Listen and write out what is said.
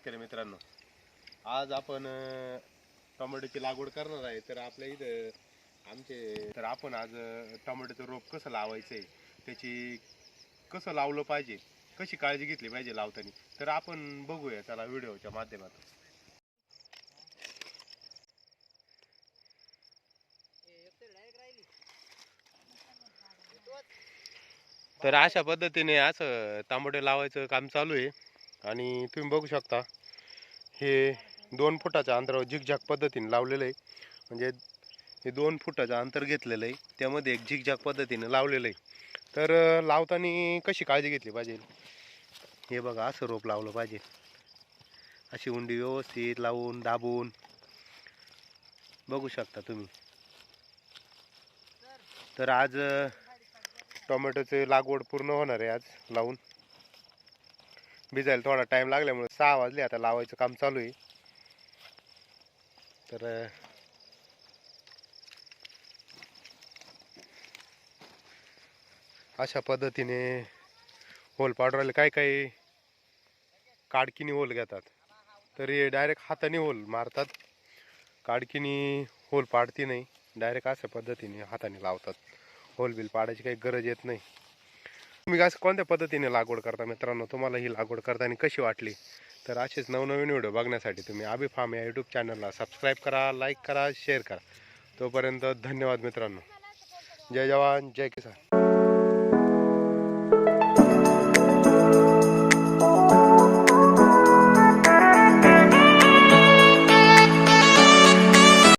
शेतकरी मित्रांनो. आज आपण टोमॅटोची लागवड करणार आहे. तर आपल्या इथं आमचे तर आपण आज टोमॅटोचं रोप कसं लावायचं आहे त्याची कसं लावलं पाहिजे कशी काळजी घेतली पाहिजे लावताना तर आपण बघूया त्याला व्हिडिओच्या माध्यमातून. तर अशा पद्धतीने असं तांबडे लावायचं काम चालू आहे. आणि तुम्ही बघू शकता हे दोन फुटाच्या अंतरावर झिकझॅक पद्धतीने लावलेलं आहे. म्हणजे हे दोन फुटाचं अंतर घेतलेलं आहे. त्यामध्ये एक झिकझॅक पद्धतीने लावलेलं आहे. तर लावताना कशी काळजी घेतली पाहिजे? हे बघा असं रोप लावलं पाहिजे. अशी उंडी व्यवस्थित लावून दाबून. बघू शकता तुम्ही. तर आज टोमॅटोचे लागवड पूर्ण होणार आहे आज लावून. भिजायला थोडा टाइम लागल्यामुळे सहा वाजले आता लावायचं काम चालू आहे. तर अशा पद्धतीने होल पाडवायला काय काही काडकिनी होल घेतात. तर हे डायरेक्ट हाताने होल मारतात. काडकिनी होल पाडती नाही. डायरेक्ट अशा पद्धतीने हाताने लावतात. होल बिल पाडायची काही गरज येत नाही. तुम्ही असं कोणत्या पद्धतीने लागवड करता मित्रांनो? तुम्हाला ही लागवड करताना कशी वाटली? तर असेच नवनवीन व्हिडिओ बघण्यासाठी तुम्ही आबी फार्म या यूट्यूब चॅनलला सबस्क्राईब करा लाईक करा शेअर करा. तोपर्यंत धन्यवाद मित्रांनो. जय जवान जय किसान.